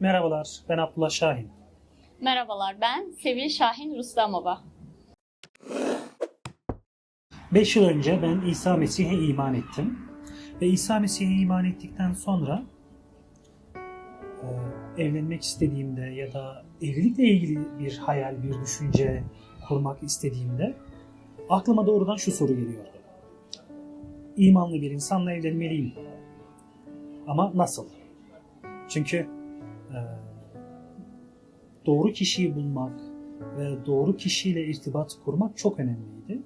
Merhabalar, ben Abdullah Şahin. Merhabalar ben Sevil Şahin Rustamova. 5 yıl önce ben İsa Mesih'e iman ettim. Ve İsa Mesih'e iman ettikten sonra e, evlenmek istediğimde ya da evlilikle ilgili bir hayal, bir düşünce kurmak istediğimde aklıma doğrudan şu soru geliyordu. İmanlı bir insanla evlenmeliyim. Ama nasıl? Çünkü doğru kişiyi bulmak ve doğru kişiyle irtibat kurmak çok önemliydi.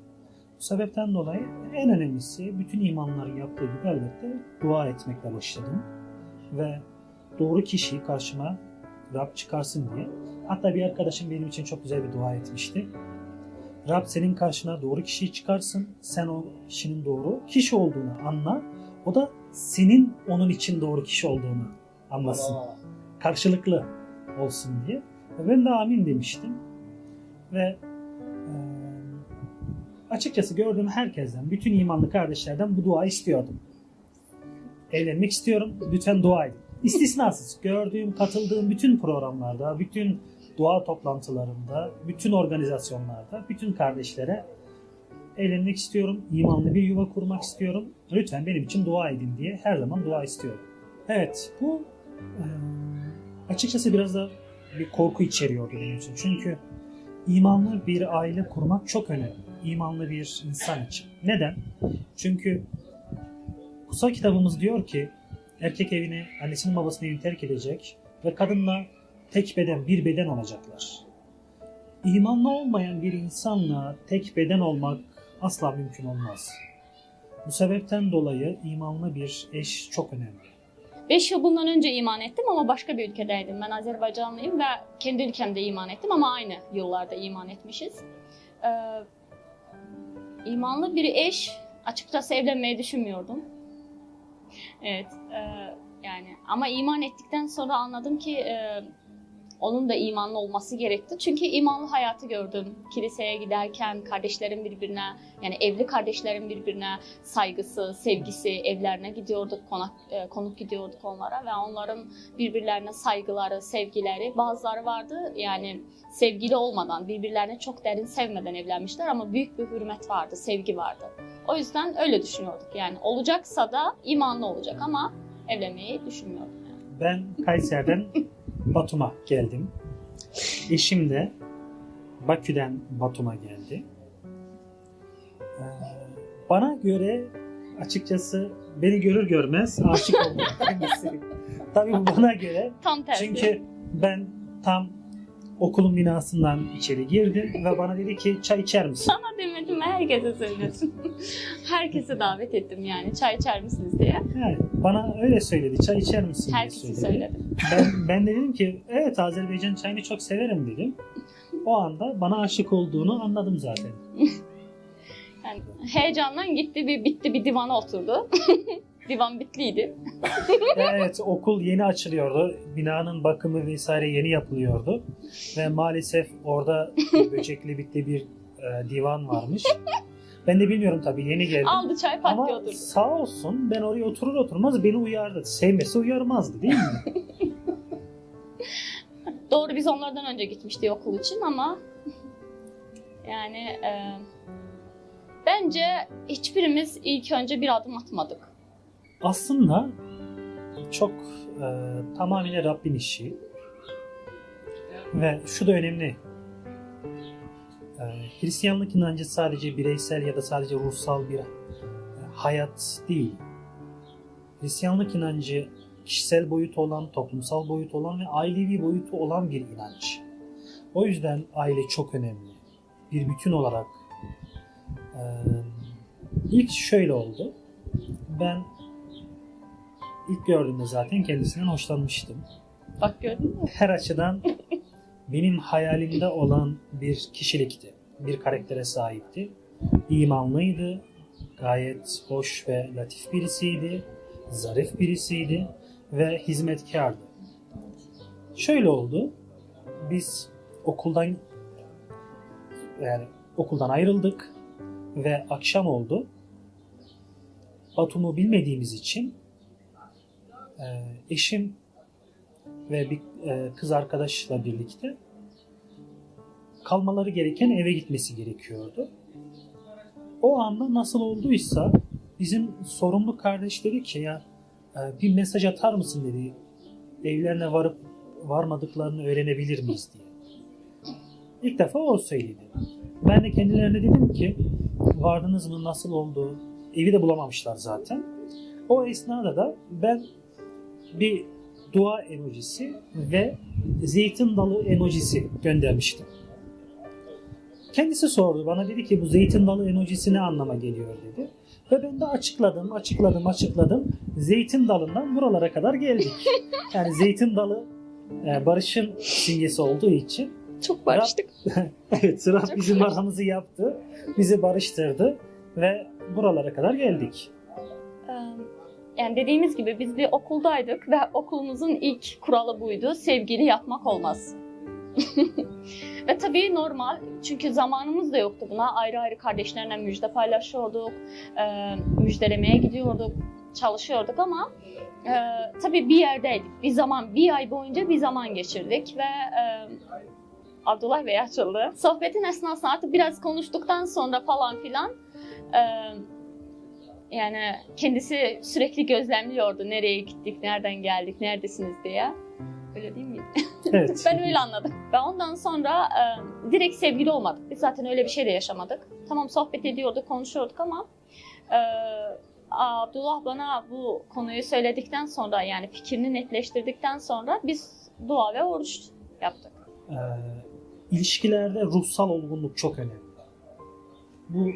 Bu sebepten dolayı en önemlisi bütün imanların yaptığı gibi elbette dua etmekle başladım. Ve doğru kişiyi karşıma Rab çıkarsın diye. Hatta bir arkadaşım benim için çok güzel bir dua etmişti. Rab senin karşına doğru kişiyi çıkarsın. Sen o kişinin doğru kişi olduğunu anla. O da senin onun için doğru kişi olduğunu anlasın. Karşılıklı olsun diye. Ben de amin demiştim. Ve e, açıkçası gördüğüm herkesten, bütün imanlı kardeşlerden bu duayı istiyordum. Evlenmek istiyorum, lütfen dua edin. İstisnasız gördüğüm, katıldığım bütün programlarda, bütün dua toplantılarında, bütün organizasyonlarda, bütün kardeşlere evlenmek istiyorum, imanlı bir yuva kurmak istiyorum. Lütfen benim için dua edin diye her zaman dua istiyorum. Evet, bu e, açıkçası biraz da bir korku içeriyordu benim için. Çünkü imanlı bir aile kurmak çok önemli. İmanlı bir insan için. Neden? Çünkü kutsal kitabımız diyor ki erkek evini, annesinin babasının evini terk edecek ve kadınla tek beden, bir beden olacaklar. İmanlı olmayan bir insanla tek beden olmak asla mümkün olmaz. Bu sebepten dolayı imanlı bir eş çok önemli. 5 yıl bundan önce iman ettim ama başka bir ülkedeydim. Ben Azerbaycanlıyım ve kendi ülkemde iman ettim ama aynı yıllarda iman etmişiz. Ee, imanlı bir eş açıkçası evlenmeyi düşünmüyordum. Evet, e, yani ama iman ettikten sonra anladım ki e, onun da imanlı olması gerekti. Çünkü imanlı hayatı gördüm. Kiliseye giderken kardeşlerin birbirine, yani evli kardeşlerin birbirine saygısı, sevgisi, evlerine gidiyorduk, konak, e, konuk gidiyorduk onlara ve onların birbirlerine saygıları, sevgileri, bazıları vardı yani sevgili olmadan, birbirlerini çok derin sevmeden evlenmişler ama büyük bir hürmet vardı, sevgi vardı. O yüzden öyle düşünüyorduk yani olacaksa da imanlı olacak ama evlenmeyi düşünmüyordum. Yani. Ben Kayseri'den Batum'a geldim. Eşim de Bakü'den Batum'a geldi. Ee, Bana göre açıkçası beni görür görmez aşık kendisi. Tabii bana göre Tam tersi. çünkü ben tam okulun binasından içeri girdim ve bana dedi ki çay içer misin? Sana demedim herkese söyledim. herkese davet ettim yani çay içer misiniz diye. Yani bana öyle söyledi çay içer misin diye Herkese söyledi. söyledim. Ben, ben de dedim ki evet Azerbaycan çayını çok severim dedim. O anda bana aşık olduğunu anladım zaten. Yani heyecandan gitti bir bitti bir divana oturdu. Divan bitliydi. Evet okul yeni açılıyordu. Binanın bakımı vesaire yeni yapılıyordu. Ve maalesef orada böcekli bitli bir e, divan varmış. Ben de bilmiyorum tabii yeni geldim. Aldı çay pat Ama oturdu. sağ olsun ben oraya oturur oturmaz beni uyardı. Sevmesi uyarmazdı değil mi? Doğru biz onlardan önce gitmiştik okul için ama yani e, bence hiçbirimiz ilk önce bir adım atmadık. Aslında çok e, tamamıyla Rabbin işi. Ve şu da önemli. E, Hristiyanlık inancı sadece bireysel ya da sadece ruhsal bir e, hayat değil. Hristiyanlık inancı kişisel boyutu olan, toplumsal boyutu olan ve ailevi boyutu olan bir inanç. O yüzden aile çok önemli. Bir bütün olarak. E, ilk şöyle oldu. Ben ilk gördüğümde zaten kendisinden hoşlanmıştım. Bak gördün mü? Her açıdan benim hayalimde olan bir kişilikti. Bir karaktere sahipti. İmanlıydı. Gayet hoş ve latif birisiydi. Zarif birisiydi. Ve hizmetkardı. Şöyle oldu. Biz okuldan yani okuldan ayrıldık ve akşam oldu. Batum'u bilmediğimiz için e, eşim ve bir e, kız arkadaşla birlikte kalmaları gereken eve gitmesi gerekiyordu. O anda nasıl olduysa bizim sorumlu kardeş dedi ki ya e, bir mesaj atar mısın dedi. Evlerine varıp varmadıklarını öğrenebilir miyiz diye. İlk defa o söyledi. Ben de kendilerine dedim ki vardınız mı nasıl oldu? Evi de bulamamışlar zaten. O esnada da ben bir dua emojisi ve zeytin dalı emojisi göndermiştim. Kendisi sordu bana dedi ki bu zeytin dalı emojisi ne anlama geliyor dedi. Ve ben de açıkladım, açıkladım, açıkladım. Zeytin dalından buralara kadar geldik. Yani zeytin dalı e, barışın simgesi olduğu için Çok barıştık. evet Rab Çok bizim barıştık. aramızı yaptı. Bizi barıştırdı ve buralara kadar geldik. Yani dediğimiz gibi biz bir okuldaydık ve okulumuzun ilk kuralı buydu. Sevgili yapmak olmaz. ve tabii normal çünkü zamanımız da yoktu buna. Ayrı ayrı kardeşlerle müjde paylaşıyorduk, e, müjdelemeye gidiyorduk, çalışıyorduk ama e, tabii bir yerdeydik. Bir zaman, bir ay boyunca bir zaman geçirdik ve e, Abdullah Bey açıldı. Sohbetin esnasında artık biraz konuştuktan sonra falan filan e, yani kendisi sürekli gözlemliyordu. Nereye gittik, nereden geldik, neredesiniz diye. Öyle değil miydi? Evet. ben öyle anladım. Ve ondan sonra e, direkt sevgili olmadık. Biz zaten öyle bir şey de yaşamadık. Tamam sohbet ediyorduk, konuşuyorduk ama e, Abdullah bana bu konuyu söyledikten sonra yani fikrini netleştirdikten sonra biz dua ve oruç yaptık. Ee, ilişkilerde ruhsal olgunluk çok önemli. Bu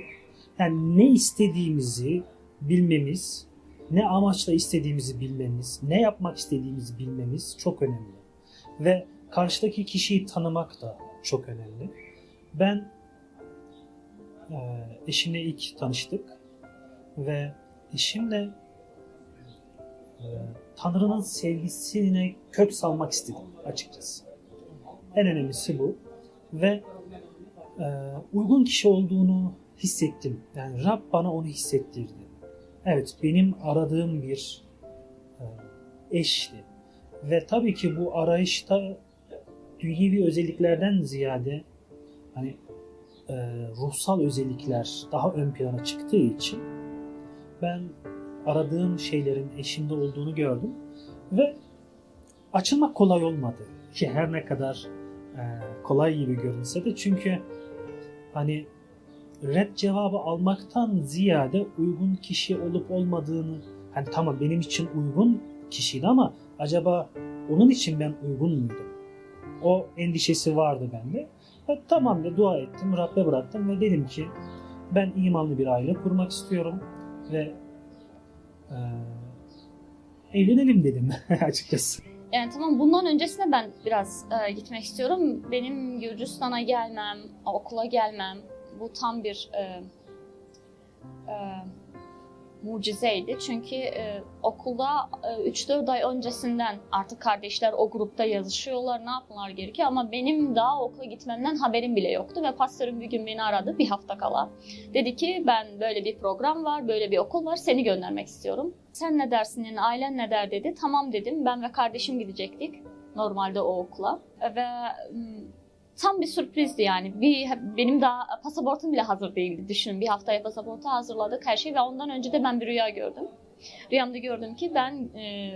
yani ne istediğimizi bilmemiz, ne amaçla istediğimizi bilmemiz, ne yapmak istediğimizi bilmemiz çok önemli. Ve karşıdaki kişiyi tanımak da çok önemli. Ben e, eşimle ilk tanıştık ve eşimle e, Tanrı'nın sevgisine kök salmak istedim açıkçası. En önemlisi bu. Ve e, uygun kişi olduğunu hissettim. Yani Rab bana onu hissettirdi. Evet benim aradığım bir e, eşti. Ve tabii ki bu arayışta dünyevi özelliklerden ziyade hani e, ruhsal özellikler daha ön plana çıktığı için ben aradığım şeylerin eşimde olduğunu gördüm ve açılmak kolay olmadı ki her ne kadar e, kolay gibi görünse de çünkü hani red cevabı almaktan ziyade uygun kişi olup olmadığını hani tamam benim için uygun kişiydi ama acaba onun için ben uygun muydum? O endişesi vardı bende. Ve tamam da dua ettim, Rabbe bıraktım ve dedim ki ben imanlı bir aile kurmak istiyorum ve e, evlenelim dedim açıkçası. Yani tamam bundan öncesine ben biraz e, gitmek istiyorum. Benim Gürcistan'a gelmem, okula gelmem bu tam bir e, e, mucizeydi. Çünkü e, okulda e, 3-4 ay öncesinden artık kardeşler o grupta yazışıyorlar, ne yapmalar gerekiyor. Ama benim daha okula gitmemden haberim bile yoktu ve pastörüm bir gün beni aradı bir hafta kala. Dedi ki ben böyle bir program var, böyle bir okul var, seni göndermek istiyorum. Sen ne dersin yani ailen ne der dedi. Tamam dedim ben ve kardeşim gidecektik normalde o okula. Ve tam bir sürprizdi yani. Bir, benim daha pasaportum bile hazır değildi. Düşünün bir haftaya pasaportu hazırladık her şey ve ondan önce de ben bir rüya gördüm. Rüyamda gördüm ki ben e,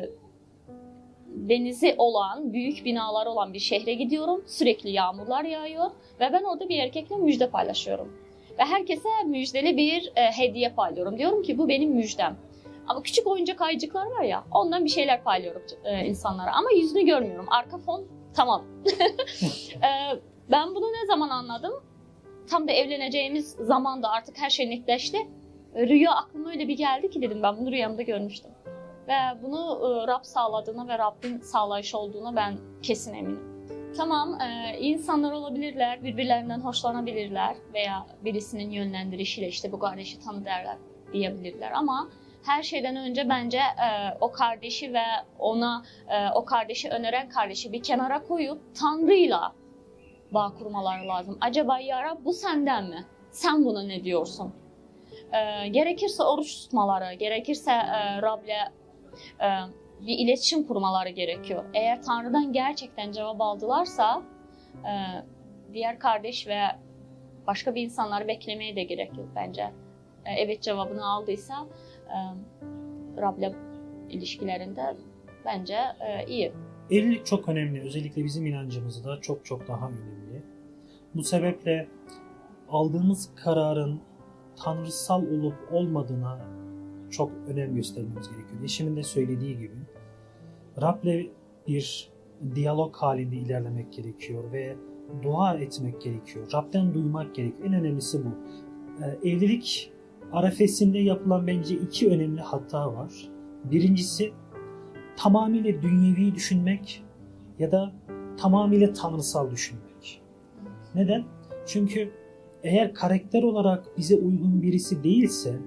denizi olan, büyük binalar olan bir şehre gidiyorum. Sürekli yağmurlar yağıyor ve ben orada bir erkekle müjde paylaşıyorum. Ve herkese müjdeli bir e, hediye paylıyorum. Diyorum ki bu benim müjdem. Ama küçük oyuncak ayıcıklar var ya ondan bir şeyler paylıyorum e, insanlara. Ama yüzünü görmüyorum. Arka fon tamam. E, ben bunu ne zaman anladım? Tam da evleneceğimiz zamanda artık her şey netleşti. Rüya aklıma öyle bir geldi ki dedim ben bunu rüyamda görmüştüm. Ve bunu e, Rab sağladığına ve Rabbin sağlayışı olduğuna ben kesin eminim. Tamam, e, insanlar olabilirler, birbirlerinden hoşlanabilirler veya birisinin yönlendirişiyle işte bu kardeşi tanı derler diyebilirler ama her şeyden önce bence e, o kardeşi ve ona e, o kardeşi öneren kardeşi bir kenara koyup Tanrı'yla bağ kurmaları lazım. Acaba ya Rab bu senden mi? Sen buna ne diyorsun? E, gerekirse oruç tutmaları, gerekirse e, Rab'le e, bir iletişim kurmaları gerekiyor. Eğer Tanrı'dan gerçekten cevap aldılarsa e, diğer kardeş ve başka bir insanları beklemeye de gerek yok bence. E, evet cevabını aldıysa e, Rab'le ilişkilerinde bence e, iyi. Evlilik çok önemli. Özellikle bizim inancımızda çok çok daha önemli. Bu sebeple aldığımız kararın tanrısal olup olmadığına çok önem göstermemiz gerekiyor. Eşimin de söylediği gibi Rab'le bir diyalog halinde ilerlemek gerekiyor ve dua etmek gerekiyor. Rab'den duymak gerekiyor. En önemlisi bu. Evlilik arefesinde yapılan bence iki önemli hata var. Birincisi tamamıyla dünyevi düşünmek ya da tamamıyla tanrısal düşünmek. Neden? Çünkü eğer karakter olarak bize uygun birisi değilse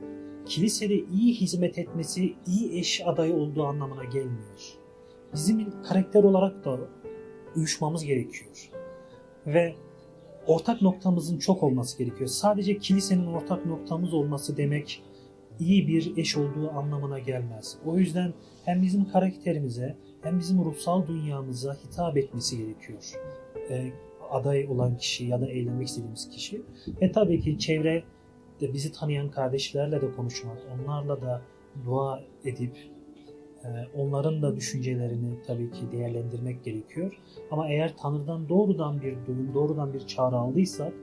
kilisede iyi hizmet etmesi iyi eş adayı olduğu anlamına gelmiyor. Bizim karakter olarak da uyuşmamız gerekiyor. Ve ortak noktamızın çok olması gerekiyor. Sadece kilisenin ortak noktamız olması demek iyi bir eş olduğu anlamına gelmez. O yüzden hem bizim karakterimize hem bizim ruhsal dünyamıza hitap etmesi gerekiyor. Ee, aday olan kişi ya da evlenmek istediğimiz kişi. Ve tabii ki çevre de bizi tanıyan kardeşlerle de konuşmak, onlarla da dua edip e, onların da düşüncelerini tabii ki değerlendirmek gerekiyor. Ama eğer Tanrı'dan doğrudan bir duyum, doğrudan bir çağrı aldıysak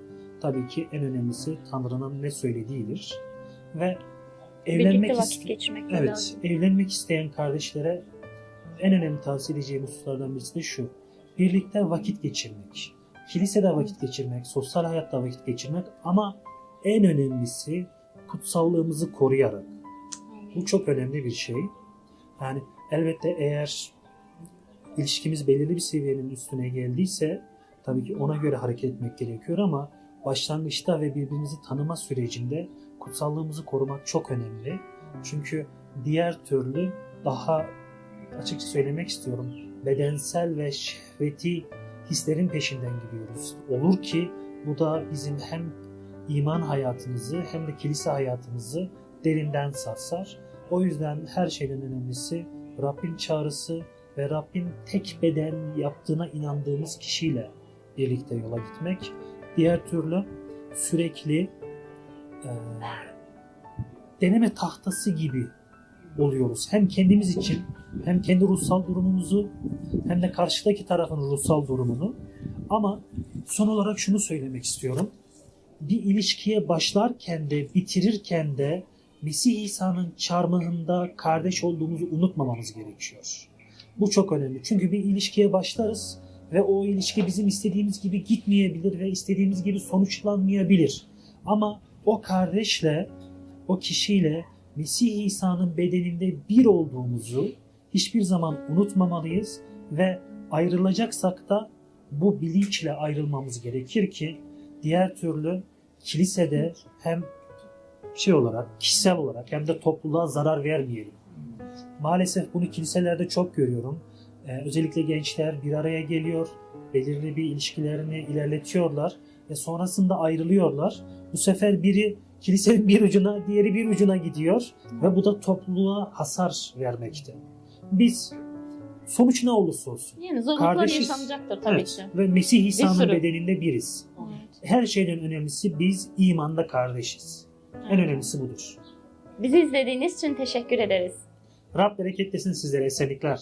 tabii ki en önemlisi Tanrı'nın ne söylediğidir. Ve evlenmek iste- Evet, lazım. evlenmek isteyen kardeşlere en önemli tavsiye edeceğim hususlardan birisi de şu. Birlikte vakit geçirmek. Kilisede vakit geçirmek, sosyal hayatta vakit geçirmek ama en önemlisi kutsallığımızı koruyarak. Bu çok önemli bir şey. Yani elbette eğer ilişkimiz belirli bir seviyenin üstüne geldiyse tabii ki ona göre hareket etmek gerekiyor ama başlangıçta ve birbirimizi tanıma sürecinde kutsallığımızı korumak çok önemli. Çünkü diğer türlü daha açıkça söylemek istiyorum bedensel ve şehveti hislerin peşinden gidiyoruz. Olur ki bu da bizim hem iman hayatımızı hem de kilise hayatımızı derinden sarsar. O yüzden her şeyden önemlisi Rabbin çağrısı ve Rabbin tek beden yaptığına inandığımız kişiyle birlikte yola gitmek. Diğer türlü sürekli e, deneme tahtası gibi oluyoruz. Hem kendimiz için hem kendi ruhsal durumumuzu hem de karşıdaki tarafın ruhsal durumunu. Ama son olarak şunu söylemek istiyorum. Bir ilişkiye başlarken de bitirirken de Mesih İsa'nın çarmıhında kardeş olduğumuzu unutmamamız gerekiyor. Bu çok önemli. Çünkü bir ilişkiye başlarız ve o ilişki bizim istediğimiz gibi gitmeyebilir ve istediğimiz gibi sonuçlanmayabilir. Ama o kardeşle, o kişiyle Mesih İsa'nın bedeninde bir olduğumuzu hiçbir zaman unutmamalıyız ve ayrılacaksak da bu bilinçle ayrılmamız gerekir ki diğer türlü kilisede hem şey olarak, kişisel olarak hem de topluluğa zarar vermeyelim. Maalesef bunu kiliselerde çok görüyorum. Ee, özellikle gençler bir araya geliyor, belirli bir ilişkilerini ilerletiyorlar ve sonrasında ayrılıyorlar. Bu sefer biri kilisenin bir ucuna, diğeri bir ucuna gidiyor ve bu da topluluğa hasar vermekte. Biz sonuç ne olursa olsun. Yani zorluklar Kardeşiz. yaşanacaktır tabii Evet, ki. ve Mesih İsa'nın bedeninde biriz. Evet. Her şeyden önemlisi biz imanda kardeşiz. En önemlisi budur. Bizi izlediğiniz için teşekkür ederiz. Rab bereketlesin sizlere esenlikler.